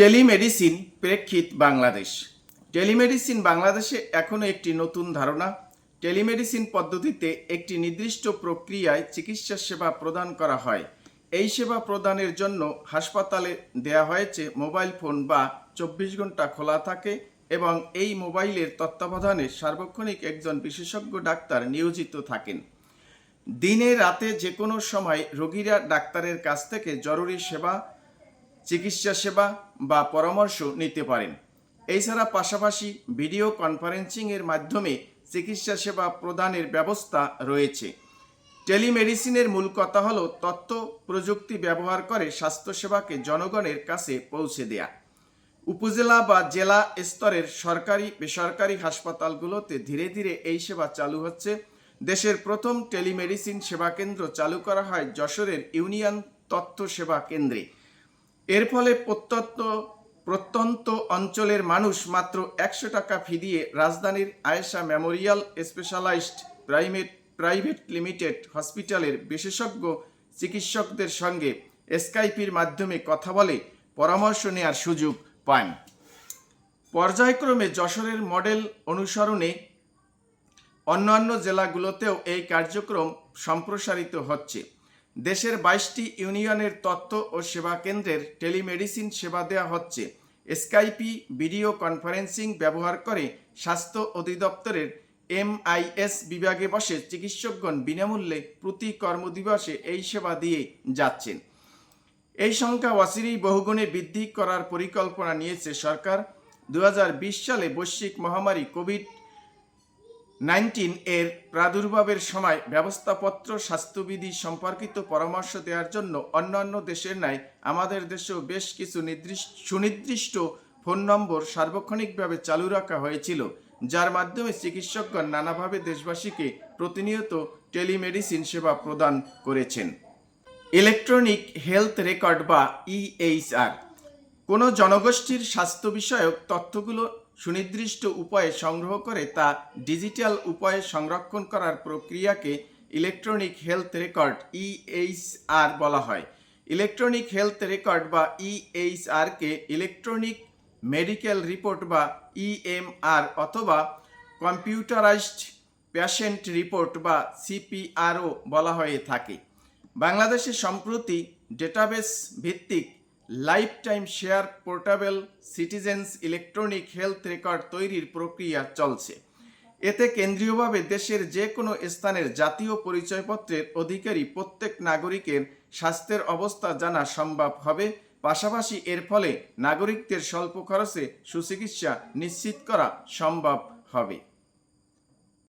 Telemedicine প্রেক্ষিত Bangladesh. Telemedicine বাংলাদেশে এখনও একটি নতুন ধারণা। টেলিমেডিসিন পদ্ধতিতে একটি নির্দিষ্ট প্রক্রিয়ায় চিকিৎসা সেবা প্রদান করা হয়। এই সেবা প্রদানের জন্য হাসপাতালে দেয়া হয়েছে মোবাইল ফোন বা চব্বিশ ঘণ্টা খোলা থাকে এবং এই মোবাইলের তত্ত্বাবধানে সার্বক্ষণিক একজন বিশেষজ্ঞ ডাক্তার নিয়োজিত থাকেন। দিনে রাতে যে কোনো সময় রোগীরা ডাক্তারের কাছ থেকে জরুরি সেবা চিকিৎসা সেবা বা পরামর্শ নিতে পারেন। এছাড়া পাশাপাশি ভিডিও কনফারেন্সিংয়ের মাধ্যমে চিকিৎসা সেবা প্রদানের ব্যবস্থা রয়েছে। টেলিমেডিসিনের মূল কথা হলো তথ্য প্রযুক্তি ব্যবহার করে স্বাস্থ্যসেবাকে জনগণের কাছে পৌঁছে দেয়া। উপজেলা বা জেলা স্তরের সরকারি, বেসরকারি হাসপাতালগুলোতে ধীরে ধীরে এই সেবা চালু হচ্ছে। দেশের প্রথম টেলিমেডিসিন সেবা কেন্দ্র চালু করা হয় যশোরের ইউনিয়ন তথ্য সেবা কেন্দ্রে। এর ফলে প্রত্যন্ত প্রত্যন্ত অঞ্চলের মানুষ মাত্র একশো টাকা ফি দিয়ে রাজধানীর Ayesha memorial specialized private private limited হসপিটালের বিশেষজ্ঞ চিকিৎসকদের সঙ্গে স্কাইপির মাধ্যমে কথা বলে পরামর্শ নেওয়ার সুযোগ পান। পর্যায়ক্রমে যশোরের মডেল অনুসরণে অন্যান্য জেলাগুলোতেও এই কার্যক্রম সম্প্রসারিত হচ্ছে। দেশের বাইশটি ইউনিয়নের তথ্য ও সেবা কেন্দ্রের টেলিমেডিসিন সেবা দেওয়া হচ্ছে। স্কাইপি, ভিডিও কনফারেন্সিং ব্যবহার করে স্বাস্থ্য অধিদপ্তরের এমআইএস বিভাগে বসে চিকিৎসকগণ বিনামূল্যে প্রতি কর্মদিবসে এই সেবা দিয়ে যাচ্ছেন। এই সংখ্যা অচিরেই বহুগুণে বৃদ্ধি করার পরিকল্পনা নিয়েছে সরকার। দু হাজার বিশ সালে বৈশ্বিক মহামারী কোভিড নাইনটিন এর প্রাদুর্ভাবের সময় ব্যবস্থাপত্র স্বাস্থ্যবিধি সম্পর্কিত পরামর্শ দেওয়ার জন্য অন্যান্য দেশের ন্যায় আমাদের দেশেও বেশ কিছু নির্দিষ্ট সুনির্দিষ্ট ফোন নম্বর সার্বক্ষণিকভাবে চালু রাখা হয়েছিল, যার মাধ্যমে চিকিৎসকগণ নানাভাবে দেশবাসীকে প্রতিনিয়ত টেলিমেডিসিন সেবা প্রদান করেছেন। ইলেকট্রনিক হেলথ রেকর্ড বা ইএইচআর কোনো জনগোষ্ঠীর স্বাস্থ্য বিষয়ক তথ্যগুলো সুনির্দিষ্ট উপায়ে সংগ্রহ করে তা ডিজিটাল উপায়ে সংরক্ষণ করার প্রক্রিয়াকে ইলেকট্রনিক হেলথ রেকর্ড ইএইচআর বলা হয়। ইলেকট্রনিক হেলথ রেকর্ড বা ইএইচআরকে ইলেকট্রনিক মেডিকেল রিপোর্ট বা ইএমআর অথবা কম্পিউটারাইজড পেশেন্ট রিপোর্ট বা সিপিআরও বলা হয়ে থাকে। বাংলাদেশে সম্প্রতি ডেটাবেস ভিত্তিক life time share portable citizens electronic health record তৈরির প্রক্রিয়া চলছে। এতে কেন্দ্রীয়ভাবে দেশের যে কোনো স্থানের জাতীয় পরিচয়পত্রের অধিকারী প্রত্যেক নাগরিকের স্বাস্থ্যের অবস্থা জানা সম্ভব হবে। পাশাপাশি এর ফলে নাগরিকদের স্বল্প খরচে সুচিকিৎসা নিশ্চিত করা সম্ভব হবে।